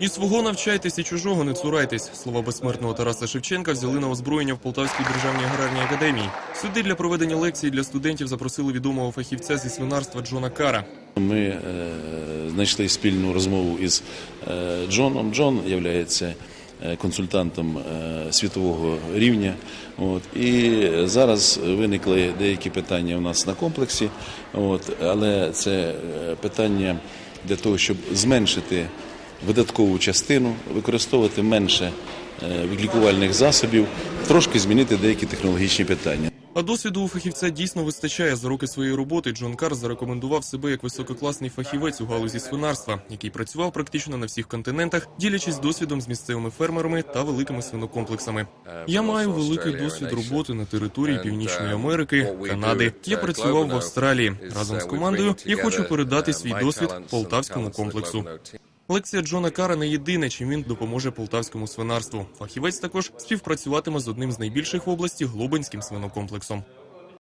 І свого навчайтесь, і чужого не цурайтесь. Слова безсмертного Тараса Шевченка взяли на озброєння в Полтавській державній аграрній академії. Сюди для проведення лекцій для студентів запросили відомого фахівця зі свинарства Джона Кара. Ми е, знайшли спільну розмову із е, Джоном. Джон є консультантом е, світового рівня. От, і зараз виникли деякі питання у нас на комплексі, от, але це е, питання для того, щоб зменшити видаткову частину, використовувати менше е, лікувальних засобів, трошки змінити деякі технологічні питання. А досвіду у фахівця дійсно вистачає. За роки своєї роботи Джон Кар зарекомендував себе як висококласний фахівець у галузі свинарства, який працював практично на всіх континентах, ділячись досвідом з місцевими фермерами та великими свинокомплексами. Я маю великий досвід роботи на території Північної Америки, Канади. Я працював в Австралії разом з командою. Я хочу передати свій досвід полтавському комплексу. Лекція Джона Кара не єдине, чим він допоможе полтавському свинарству. Фахівець також співпрацюватиме з одним з найбільших в області глобинським свинокомплексом.